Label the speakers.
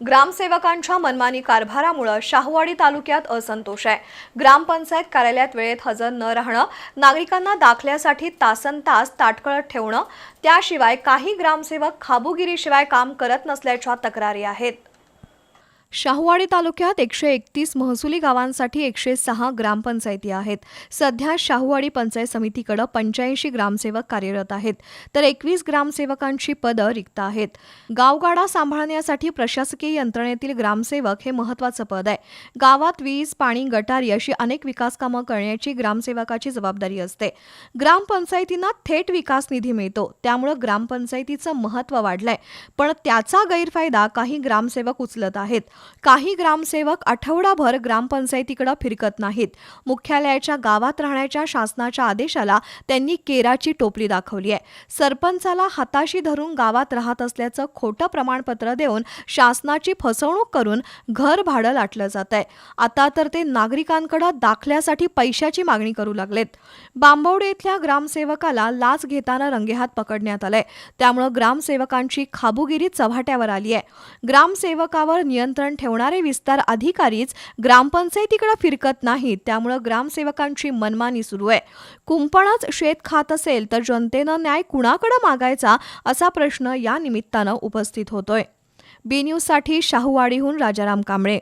Speaker 1: ग्रामसेवकांच्या मनमानी कारभारामुळे शाहूवाडी तालुक्यात असंतोष आहे. ग्रामपंचायत कार्यालयात वेळेत हजर न राहणं नागरिकांना दाखल्यासाठी तासन तास ताटकळत ठेवणं त्याशिवाय काही ग्रामसेवक खाबुगिरीशिवाय काम करत नसल्याच्या तक्रारी आहेत. शाहूवाडी तालुक्यात एकशे एकतीस महसुली गावांसाठी एकशे सहा ग्रामपंचायती आहेत. सध्या शाहूवाडी पंचायत समितीकडे पंच्याऐंशी ग्रामसेवक कार्यरत आहेत. तर एकवीस ग्रामसेवकांची पदं रिक्त आहेत. गावगाडा सांभाळण्यासाठी प्रशासकीय यंत्रणेतील ग्रामसेवक हे महत्त्वाचं पद आहे. गावात वीज पाणी गटारी अशी अनेक विकास कामं करण्याची ग्रामसेवकाची जबाबदारी असते. ग्रामपंचायतींना थेट विकास निधी मिळतो. त्यामुळं ग्रामपंचायतीचं महत्त्व वाढलंय. पण त्याचा गैरफायदा काही ग्रामसेवक उचलत आहेत. काही ग्रामसेवक आठवडाभर ग्रामपंचायतीकडे फिरकत नाहीत. मुख्यालयाच्या गावात राहण्याच्या शासनाच्या आदेशाला त्यांनी केराची टोपली दाखवली आहे. सरपंचाला हाताशी धरून गावात राहत असल्याचं खोटं प्रमाणपत्र देऊन शासनाची फसवणूक करून घर भाडं लाटलं जात आहे. आता तर ते नागरिकांकडे दाखल्यासाठी पैशाची मागणी करू लागलेत. बांबवडे इथल्या ग्रामसेवकाला लाच घेताना रंगेहात पकडण्यात आलंय. त्यामुळं ग्रामसेवकांची खाबुगिरी चव्हाट्यावर आली आहे. ग्रामसेवकावर नियंत्रण नियंत्रण ठेवणारे विस्तार अधिकारीच ग्रामपंचायतीकडे फिरकत नाहीत. त्यामुळं ग्रामसेवकांची मनमानी सुरू आहे. कुंपणच शेत खात असेल तर जनतेनं न्याय कुणाकडे मागायचा असा प्रश्न या निमित्तानं उपस्थित होतोय. बी न्यूजसाठी शाहूवाडीहून राजाराम कांबळे.